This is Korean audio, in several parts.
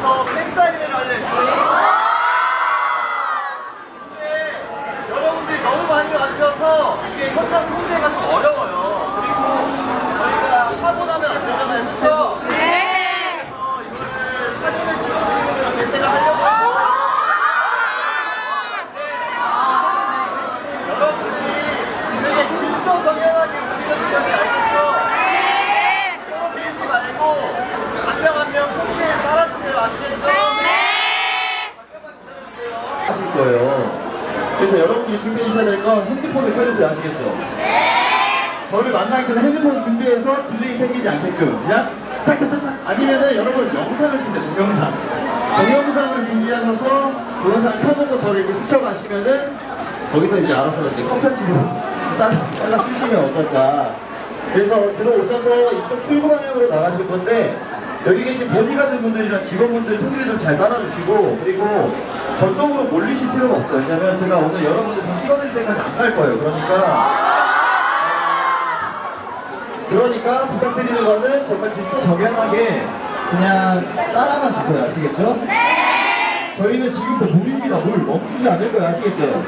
앞에서 팬사인회를 할래. 근데 여러분들이 너무 많이 와주셔서 이게 현장 통제가 좀 어려워요. 준비해 주셔야 될 건 핸드폰을 켜주세요. 아시겠죠? 저를 만나기 전에 핸드폰 준비해서 딜레이 생기지 않게끔 그냥 착착착착 아니면은 여러분 영상을 주세요. 동영상. 동영상을 준비하셔서 동영상 켜보고 저를 이렇게 스쳐가시면은 거기서 이제 알아서 이제 컴퓨터로 잘라 쓰시면 어떨까. 그래서 들어오셔서 이쪽 출구 방향으로 나가실 건데 여기 계신 보디가드 분들이랑 직원분들 통계 좀잘 따라주시고 그리고 저쪽으로 몰리실 필요가 없어요. 왜냐면 제가 오늘 여러분들 다 찍어드릴 때까지 안 갈 거예요. 그러니까 그러니까 부탁드리는 거는 정말 질서정연하게 그냥 따라만 주세요. 아시겠죠? 저희는 지금도 물입니다. 물 멈추지 않을 거예요. 아시겠죠?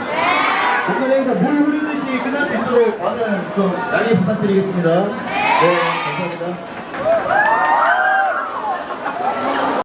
오늘 행사 물 흐르듯이 끝날 수 있도록 많은 좀 양해 부탁드리겠습니다. 네, 감사합니다.